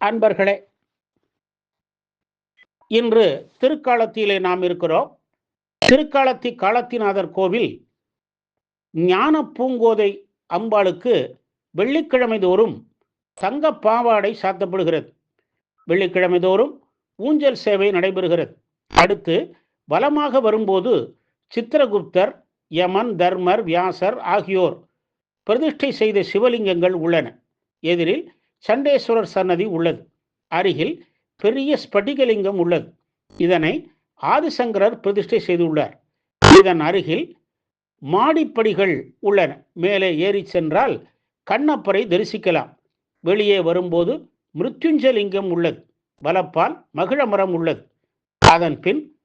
அன்பர்களே இன்று திருக்காலத்திலே நாம் இருக்கிறோம். திருக்காலத்தி காலத்திநாதர் கோவில் ஞான பூங்கோதை அம்பாளுக்கு வெள்ளிக்கிழமை தோறும் தங்க பாவாடை சாத்தப்படுகிறது. வெள்ளிக்கிழமை தோறும் ஊஞ்சல் சேவை நடைபெறுகிறது. அடுத்து வலமாக வரும்போது சித்திரகுப்தர் யமன் தர்மர் வியாசர் ஆகியோர் பிரதிஷ்டை செய்த சிவலிங்கங்கள் உள்ளன. எதிரில் சண்டேஸ்வரர் சன்னதி உள்ளது. அருகில் பெரிய ஸ்படிகலிங்கம் உள்ளது. இதனை ஆதிசங்கரர் பிரதிஷ்டை செய்துள்ளார். இதன் அருகில் மாடிப்படிகள் உள்ளன. மேலே ஏறி சென்றால் கண்ணப்பரை தரிசிக்கலாம். வெளியே வரும்போது மிருத்யுஞ்சலிங்கம் உள்ளது. வலப்பால் மகிழமரம் உள்ளது. அதன் பின்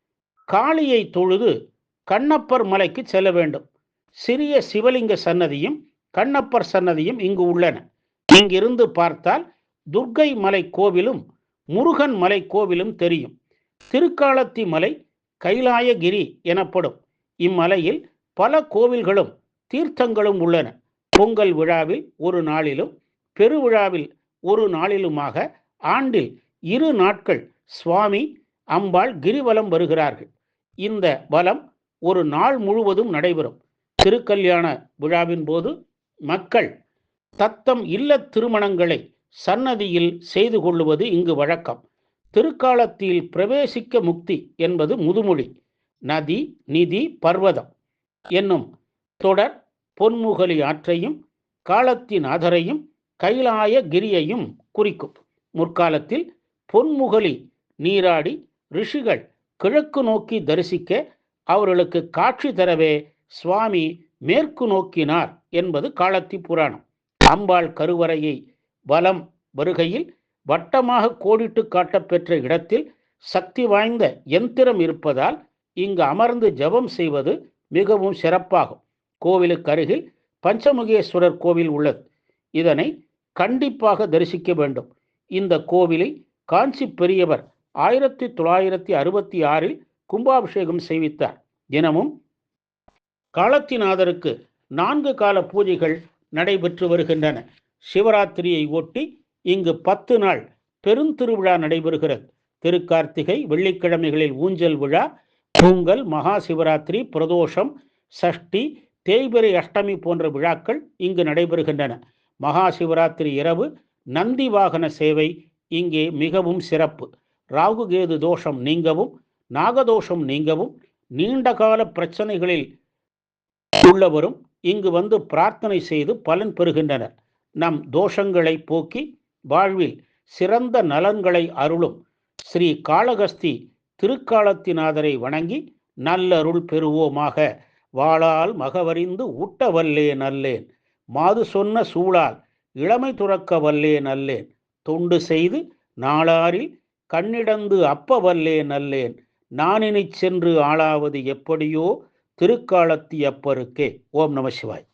காளியை தொழுது கண்ணப்பர் மலைக்கு செல்ல வேண்டும். சிறிய சிவலிங்க சன்னதியும் கண்ணப்பர் சன்னதியும் இங்கு உள்ளன. இங்கிருந்து பார்த்தால் துர்க்கை மலை கோவிலும் முருகன் மலை கோவிலும் தெரியும். திருக்காலத்தி மலை கைலாயகிரி எனப்படும். இம்மலையில் பல கோவில்களும் தீர்த்தங்களும் உள்ளன. பொங்கல் விழாவில் ஒரு நாளிலும் பெருவிழாவில் ஒரு நாளிலுமாக ஆண்டில் இரு நாட்கள் சுவாமி அம்பாள் கிரிவலம் வருகிறார்கள். இந்த வலம் ஒரு நாள் முழுவதும் நடைபெறும். திருக்கல்யாண விழாவின் போது மக்கள் தத்தம் இல்ல திருமணங்களை சன்னதியில் செய்து கொள்ளுவது இங்கு வழக்கம். திருக்காலத்தில் பிரவேசிக்க முக்தி என்பது முதுமொழி நதி நிதி பர்வதம் என்னும் தொடர் பொன்முகலி ஆற்றையும் காலத்தின் அதரையும் கைலாய கிரியையும் குறிக்கும். முற்காலத்தில் பொன்முகலி நீராடி ரிஷிகள் கிழக்கு நோக்கி தரிசிக்க அவர்களுக்கு காட்சி தரவே சுவாமி மேற்கு நோக்கினார் என்பது காலத்தி புராணம். அம்பாள் கருவறையை வலம் வருகையில் வட்டமாக கோடிட்டு காட்டப்பெற்ற இடத்தில் சக்தி வாய்ந்த எந்திரம் இருப்பதால் இங்கு அமர்ந்து ஜபம் செய்வது மிகவும் சிறப்பாகும். கோவிலுக்கு அருகில் பஞ்சமுகேஸ்வரர் கோவில் உள்ளது. இதனை கண்டிப்பாக தரிசிக்க வேண்டும். இந்த கோவிலை காஞ்சி பெரியவர் ஆயிரத்தி தொள்ளாயிரத்தி அறுபத்தி ஆறில் கும்பாபிஷேகம் செய்வித்தார். தினமும் காலத்திநாதருக்கு நான்கு கால பூஜைகள் நடைபெற்று வருகின்றன. சிவராத்திரியை ஒட்டி இங்கு பத்து நாள் பெருந்திருவிழா நடைபெறுகிறது. திருக்கார்த்திகை வெள்ளிக்கிழமைகளில் ஊஞ்சல் விழா பொங்கல் மகா சிவராத்திரி பிரதோஷம் சஷ்டி தேய்பிரை அஷ்டமி போன்ற விழாக்கள் இங்கு நடைபெறுகின்றன. மகா சிவராத்திரி இரவு நந்தி வாகன சேவை இங்கே மிகவும் சிறப்பு. ராகுகேது தோஷம் நீங்கவும் நாகதோஷம் நீங்கவும் நீண்டகால பிரச்சனைகளில் உள்ளவரும் இங்கு வந்து பிரார்த்தனை செய்து பலன் பெறுகின்றனர். நம் தோஷங்களை போக்கி வாழ்வில் சிறந்த நலன்களை அருளும் ஸ்ரீ காளகஸ்தி திருக்காலத்தினாதரை வணங்கி நல்லருள் பெறுவோமாக. வாழால் மகவறிந்து ஊட்ட வல்லேன் அல்லேன் மாது சொன்ன சூழால் இளமை துறக்க வல்லேன் அல்லேன் தொண்டு செய்து நாளாரில் கண்ணிடந்து அப்ப வல்லேன் அல்லேன் நானினைச் சென்று ஆளாவது எப்படியோ திருக்காலத்தியப்பருக்கே. ஓம் நம சிவாய்.